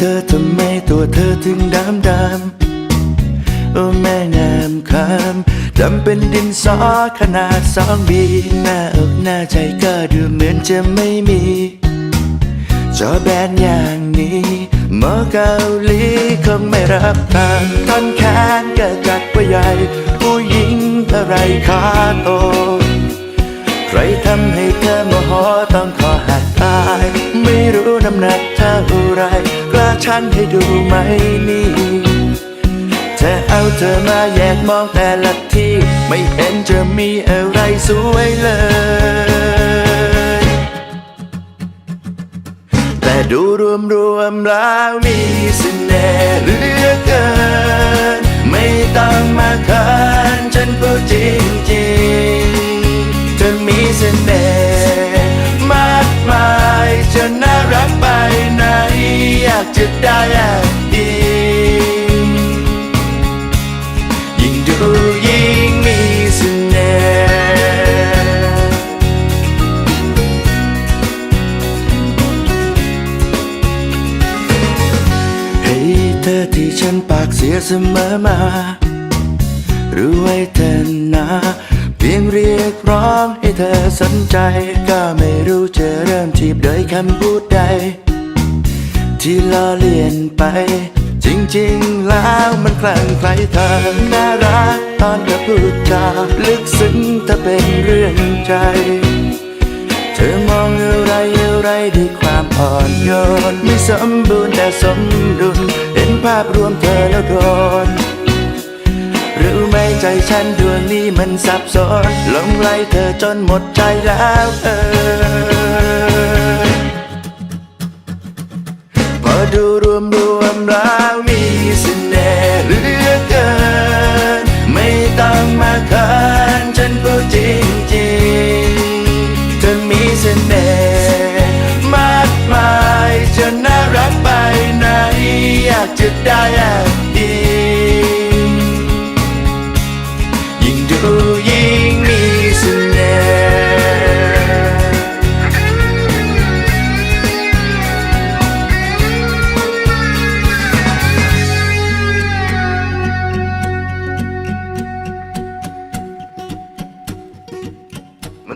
เธอทำไมตัวเธอถึงดำดำโอ้แม่งามคำทำเป็นดินสอขนาดสองบีหน้าอกหน้าใจก็ดูเหมือนจะไม่มี จอแบนอย่างนี้หมอเกาหลีคงไม่รับทางท่อนแขนก็กัดว่าใหญ่ ผู้หญิงอะไรขาโตใครทำให้เธอโมโหต้องขอหักตาย ไม่รู้น้ำหนักเท่าไร กล้าชั่งให้ดูไหมนี่ จะเอาเธอมาแยกมองแต่ละที่ ไม่เห็นจะมีอะไรสวยเลย แต่ดูรวมรวมๆแล้วมีเสน่ห์เหลือเกิน ไม่ต้องมาเขินฉันพูดจริงจริง จะได้แอบอิงยิ่งดูยิ่งมีเสน่ห์เฮ้เธอที่ฉันปากเสียเสมอมารู้ไว้เธอนะเพียงเรียกร้องให้เธอสนใจ ก็ไม่รู้จะเริ่มจีบโดยคำพูดใด ที่ล้อเลียนไป จริงๆแล้วมันคลั่งไคล้เธอน่ารักตอนเธอพูดจาลึกซึ้งถ้าเป็นเรื่องใจ เธอมองอะไรอะไรด้วยความอ่อนโยนไม่สมบูรณ์แต่สมดุลเห็นภาพรวมเธอแล้วโดนรู้ไหมใจฉันดวงนี้มันสับสนหลงไหลเธอจนหมดใจแล้วเออ ดูรวมรวมแล้วมีเสน่ห์เหลือเกิน ไม่ต้องมาเขินฉันพูดจริงจริงเธอมีเสน่ห์มากมายจะน่ารักไปไหนอยากจะได้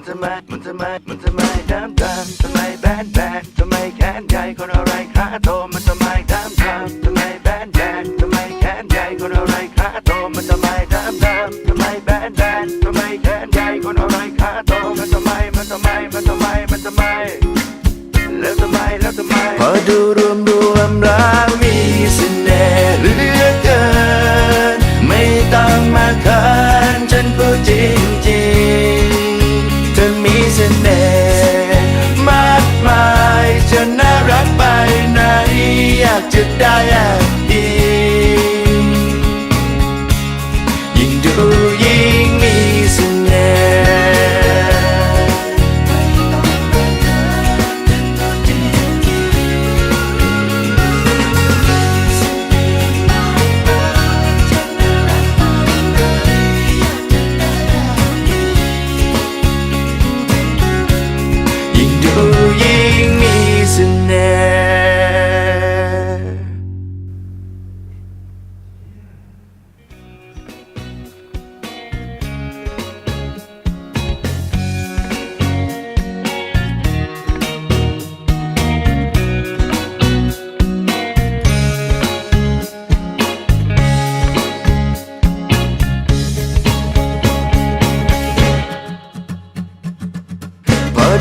มันทำไม มันทำไม มันทำไมดำดำทำไมแบนแบนทำไมแขนใหญ่คนอะไรขาโต มันทำไมดำดำทำไมแบนแบนทำไมแขนใหญ่คนอะไรขาโต มันทำไมดำดำทำไมแบนแบนทำไมแขนใหญ่คนอะไรขาโต มันทำไม มันทำไม มันทำไม มันทำไม แล้วทำไม แล้วทำไมพอดู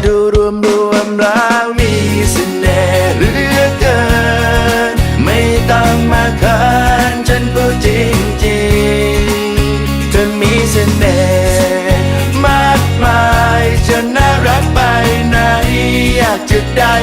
ดูรวมรวมแล้วมีเสน่ห์เหลือเกิน ไม่ต้องมาเขินฉันพูดจริงจริงเธอมีเสน่ห์มากมายจะน่ารักไปไหนอยากจะได้